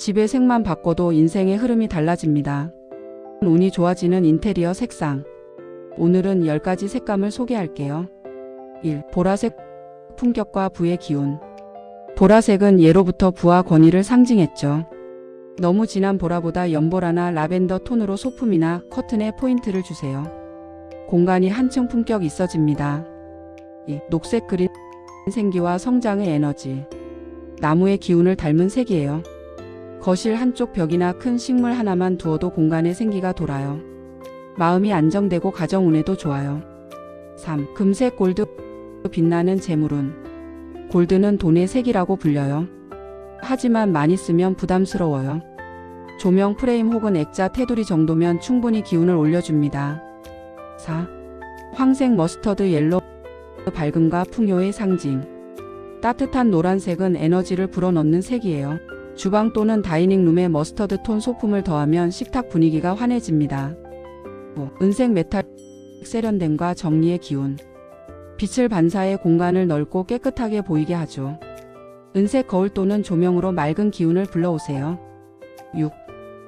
집의 색만 바꿔도 인생의 흐름이 달라집니다. 운이 좋아지는 인테리어 색상. 오늘은 10가지 색감을 소개할게요. 1. 보라색 품격과 부의 기운. 보라색은 예로부터 부와 권위를 상징했죠. 너무 진한 보라보다 연보라나 라벤더 톤으로 소품이나 커튼에 포인트를 주세요. 공간이 한층 품격 있어집니다. 2. 녹색 그린 생기와 성장의 에너지. 나무의 기운을 닮은 색이에요. 거실 한쪽 벽이나 큰 식물 하나만 두어도 공간에 생기가 돌아요. 마음이 안정되고 가정 운에도 좋아요. 3. 금색 골드 빛나는 재물운. 골드는 돈의 색이라고 불려요. 하지만 많이 쓰면 부담스러워요. 조명 프레임 혹은 액자 테두리 정도면 충분히 기운을 올려줍니다. 4. 황색 머스터드 옐로 밝음과 풍요의 상징. 따뜻한 노란색은 에너지를 불어넣는 색이에요. 주방 또는 다이닝룸에 머스터드 톤 소품을 더하면 식탁 분위기가 환해집니다. 5. 은색 메탈 세련됨과 정리의 기운. 빛을 반사해 공간을 넓고 깨끗하게 보이게 하죠. 은색 거울 또는 조명으로 맑은 기운을 불러오세요. 6.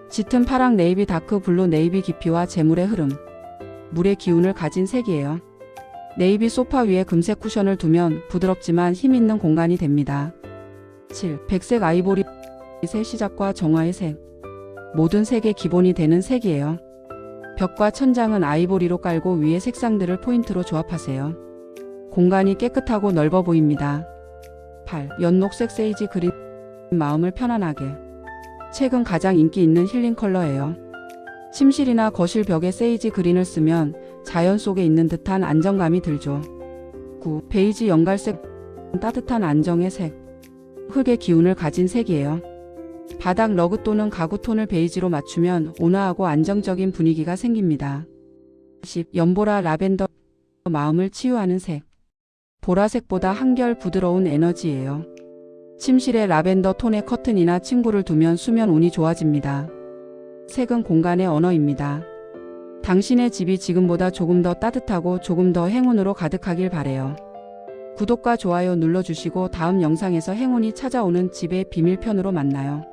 짙은 파랑 네이비 다크 블루 네이비 깊이와 재물의 흐름. 물의 기운을 가진 색이에요. 네이비 소파 위에 금색 쿠션을 두면 부드럽지만 힘있는 공간이 됩니다. 7. 백색 아이보리 새 시작과 정화의 색. 모든 색의 기본이 되는 색이에요. 벽과 천장은 아이보리로 깔고 위에 색상들을 포인트로 조합하세요. 공간이 깨끗하고 넓어 보입니다. 8. 연녹색 세이지 그린 마음을 편안하게. 최근 가장 인기 있는 힐링 컬러예요. 침실이나 거실 벽에 세이지 그린을 쓰면 자연 속에 있는 듯한 안정감이 들죠. 9. 베이지 연갈색 따뜻한 안정의 색. 흙의 기운을 가진 색이에요. 바닥 러그 또는 가구 톤을 베이지로 맞추면 온화하고 안정적인 분위기가 생깁니다. 10. 연보라 라벤더 마음을 치유하는 색. 보라색보다 한결 부드러운 에너지예요. 침실에 라벤더 톤의 커튼이나 침구를 두면 수면 운이 좋아집니다. 색은 공간의 언어입니다. 당신의 집이 지금보다 조금 더 따뜻하고 조금 더 행운으로 가득하길 바래요. 구독과 좋아요 눌러주시고 다음 영상에서 행운이 찾아오는 집의 비밀편으로 만나요.